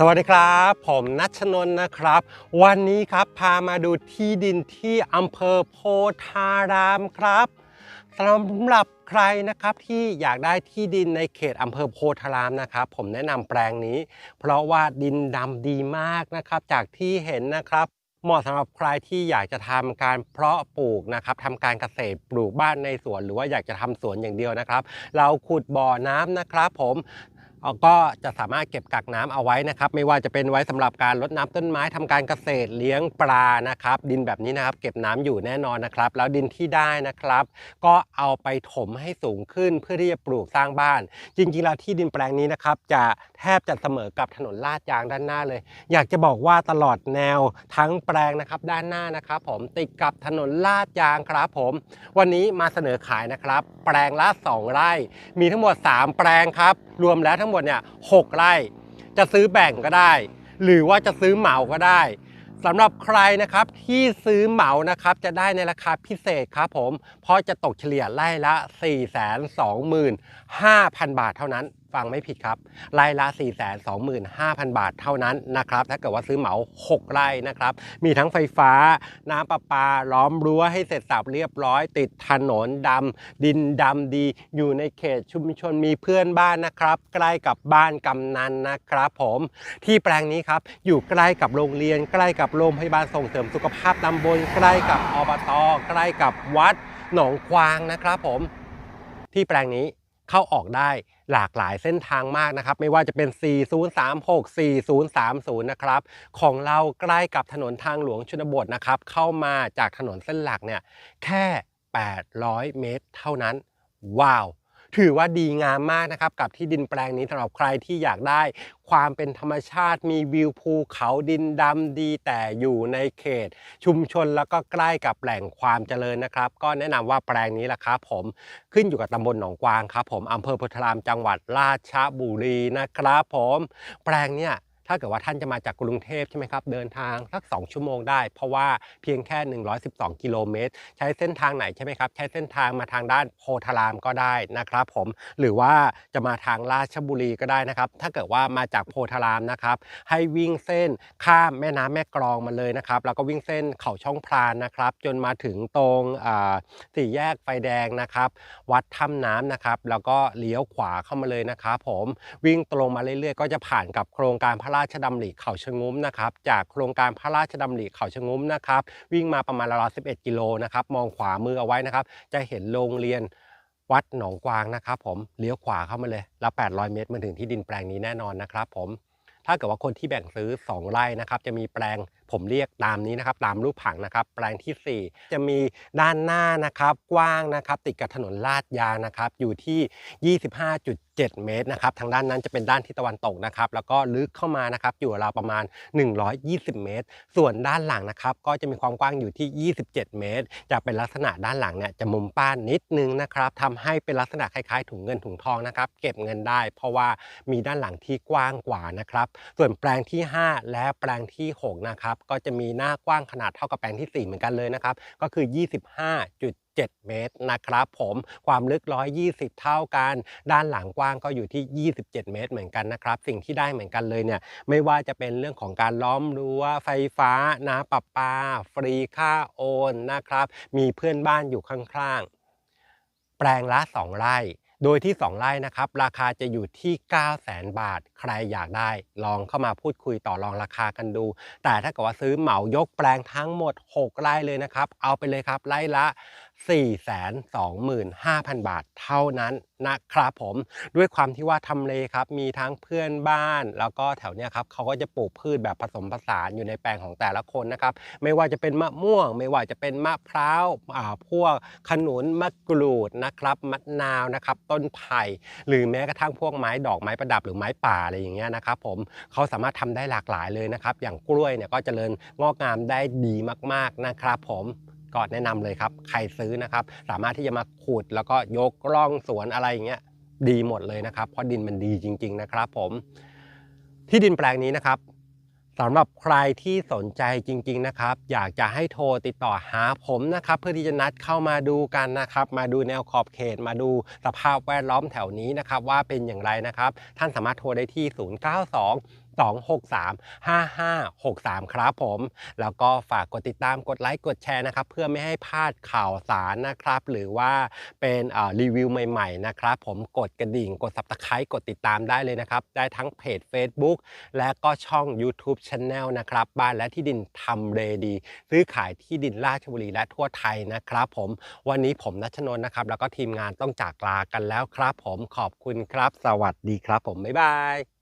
สวัสดีครับ ผมนัชนน์นะครับ วันนี้ครับพามาดูที่ดินที่อำเภอโพธารามครับสำหรับใครนะครับที่อยากได้ที่ดินในเขตอำเภอโพธารามนะครับ ผมแนะนำแปลงนี้ เพราะว่าดินดำดีมากนะครับ จากที่เห็นนะครับเหมาะสำหรับใครที่อยากจะทำการเพาะปลูกนะครับทำการเกษตรปลูกบ้านในสวน หรือว่าอยากจะทำสวนอย่างเดียวนะครับ เราขุดบ่อน้ำนะครับ ผม ก็จะสามารถเก็บกักน้ำเอาไว้นะครับ ไม่ว่าจะเป็นไว้สำหรับการรดน้ำต้นไม้ทำการเกษตรเลี้ยงปลานะครับ ดินแบบนี้นะครับ เก็บน้ำอยู่แน่นอนนะครับ แล้วดินที่ได้นะครับ ก็เอาไปถมให้สูงขึ้นเพื่อที่จะปลูกสร้างบ้าน จริงๆแล้วที่ดินแปลงนี้นะครับ จะแทบจะเสมอกับถนนลาดยางด้านหน้าเลย อยากจะบอกว่าตลอดแนวทั้งแปลงนะครับด้านหน้านะครับ ผมติดกับถนนลาดยางครับผม วันนี้มาเสนอขายนะครับ แปลงละ 2 ไร่ มีทั้งหมด 3 แปลงครับ รวมแล้วทั้งทั้งหมดเนี่ย6ไร่ จะซื้อแบ่งก็ได้ หรือว่าจะซื้อเหมาก็ได้สำหรับใครนะครับที่ซื้อเหมานะครับจะได้ในราคาพิเศษครับผม เพราะจะตกเฉลี่ยไร่ละ 425,000 บาทเท่านั้น ฟังไม่ผิดครับไร่ละ 425,000 บาทเท่านั้นนะครับ ถ้าเกิดว่าซื้อเหมา 6 ไร่นะครับ มีทั้งไฟฟ้า น้ำประปา ล้อมรั้วให้เสร็จสับเรียบร้อย ติดถนนดำ ดินดำดี อยู่ในเขตชุมชนมีเพื่อนบ้านนะครับ ใกล้กับบ้านกำนันนะครับผม ที่แปลงนี้ครับ อยู่ใกล้กับโรงเรียน ใกล้กับโรงพยาบาลส่งเสริมสุขภาพตำบล ใกล้กับอบต ใกล้กับวัดหนองควางนะครับผม ที่แปลงนี้ เข้าออกได้หลากหลายเส้นทางมากนะครับ ไม่ว่าจะเป็น 4036 4030 นะครับ ของเราใกล้กับถนนทางหลวงชนบทนะครับ เข้ามาจากถนนเส้นหลักเนี่ยแค่ 800 เมตร เท่านั้น ว้าว ถือว่าดีงามมากนะครับกับที่ดินแปลงนี้สำหรับใครที่อยากได้ ความเป็นธรรมชาติมีวิวภูเขาดินดำดีแต่อยู่ในเขต ชุมชนแล้วก็ใกล้กับแหล่งความเจริญนะครับ ก็แนะนำว่าแปลงนี้แหละครับผมขึ้นอยู่กับตำบลหนองกวางครับผมอำเภอโพธารามจังหวัดราชบุรีนะครับ ผม แปลงเนี่ย ถ้าเกิดว่าท่านจะมาจากกรุงเทพใช่ไหมครับ เดินทางสัก 2 ชั่วโมงได้ เพราะว่าเพียงแค่ 112 กิโลเมตร ใช้เส้นทางไหนใช่ไหมครับ ใช้เส้นทางมาทางด้านโพธารามก็ได้นะครับผม หรือว่าจะมาทางราชบุรีก็ได้นะครับ ถ้าเกิดว่ามาจากโพธารามนะครับ ให้วิ่งเส้นข้ามแม่น้ำแม่กลองมาเลยนะครับ แล้วก็วิ่งเส้นเขาช่องพรานนะครับ จนมาถึงตรงสี่แยกไฟแดงนะครับ วัดถ้ำน้ำนะครับ แล้วก็เลี้ยวขวาเข้ามาเลยนะครับผม วิ่งตรงมาเรื่อยๆ ก็จะผ่านกับโครงการพระราชดำริเขาชะงุ้มนะครับจากโครงการพระราชดำริเขาชะงุ้มนะครับวิ่งมาประมาณราวๆ11 กิโลนะครับมองขวามือเอาไว้นะครับ จะเห็นโรงเรียนวัดหนองกวางนะครับผมเลี้ยวขวาเข้ามาเลยแล้ว800 เมตรมาถึงที่ดินแปลงนี้แน่นอนนะครับผมถ้าเกิดว่าคนที่แบ่งซื้อ 2 ไร่นะครับจะมีแปลงผมเรียกตามนี้นะครับตามรูปผังนะครับ แปลงทีสี่4 จะมีด้านหน้านะครับกว้างนะครับติดกับถนนลาดยางนะครับอยู่ที่ 25.7 7 เมตรนะครับ ทางด้านนั้นจะเป็นด้านทิศตะวันตกนะครับ แล้วก็ลึกเข้ามานะครับ อยู่ราวประมาณ 120 เมตร ส่วนด้านหลังนะครับ ก็จะมีความกว้างอยู่ที่ 27 เมตร จะเป็นลักษณะด้านหลังเนี่ยจะมุมป้านนิดนึงนะครับทำให้เป็นลักษณะคล้ายๆ ถุงเงินถุงทองนะครับ เก็บเงินได้ เพราะว่ามีด้านหลังที่กว้างกว่านะครับ ส่วนแปลงที่ 5 และแปลงที่6นะครับ ก็จะมีหน้ากว้างขนาดเท่ากับแปลงที่ 4 เหมือนกันเลยนะครับ ก็คือ 25.7 7 เมตรนะครับผมความลึก 120 เท่ากัน ด้านหลังกว้างก็อยู่ที่ 27 เมตรเหมือนกันนะครับ สิ่งที่ได้เหมือนกันเลยเนี่ยไม่ว่าจะเป็นเรื่องของการล้อมรั้วไฟฟ้าน้ำประปา ฟรีค่าโอนนะครับ มีเพื่อนบ้านอยู่ข้างๆ แปลงละ 2 ไร่โดยที่ 2 ไร่นะครับ ราคาจะอยู่ที่ 9 0 0 0 0 0บาท ใครอยากได้ลองเข้ามาพูดคุยต่อรองราคากันดู แต่ถ้าเกิดว่าซื้อเหมายกแปลงทั้งหมด 6 ไร่เลยนะครับ เอาไปเลยครับไร่ละ 425,000 บาทเท่านั้นนะครับผมด้วยความที่ว่าทำเลครับมีทั้งเพื่อนบ้าน แล้วก็แถวเนี้ยครับเขาก็จะปลูกพืชแบบผสมผสานอยู่ในแปลงของแต่ละคนนะครับไม่ว่าจะเป็นมะม่วง ไม่ว่าจะเป็นมะพร้าวอ่าพวกขนุนมะกรูดนะครับมะนาวนะครับต้นไผ่หรือแม้กระทั่งพวกไม้ดอกไม้ประดับหรือไม้ป่าอะไรอย่างเงี้ยนะครับผมเขาสามารถทำได้หลากหลายเลยนะครับอย่างกล้วยเนี่ยก็เจริญงอกงามได้ดีมากๆนะครับผม ก็แนะนำเลยครับ ใครซื้อนะครับ สามารถที่จะมาขุดแล้วก็ยกร่องสวนอะไรอย่างเงี้ยดีหมดเลยนะครับ เพราะดินมันดีจริง ๆ นะครับผม ที่ดินแปลงนี้นะครับสำหรับใครที่สนใจจริง ๆ นะครับ อยากจะให้โทรติดต่อหาผมนะครับ เพื่อที่จะนัดเข้ามาดูกันนะครับ มาดูแนวขอบเขต มาดูสภาพแวดล้อมแถวนี้นะครับ ว่าเป็นอย่างไรนะครับ ท่านสามารถโทรได้ที่ 092 263 5563 ครับผม แล้วก็ฝากกดติดตามกดไลค์กดแชร์นะครับ เพื่อไม่ให้พลาดข่าวสารนะครับ หรือว่าเป็นรีวิวใหม่ๆนะครับผมกดกระดิ่งกด Subscribe กดติดตามได้เลยนะครับ ได้ทั้งเพจ Facebook และก็ช่อง YouTube Channel นะครับ บ้านและที่ดินทำเลดี ซื้อขายที่ดินราชบุรีและทั่วไทยนะครับผมวันนี้ผมนัชนน์นะครับ แล้วก็ทีมงานต้องจากลากันแล้วครับ ผมขอบคุณครับ สวัสดีครับ ผมบ๊ายบาย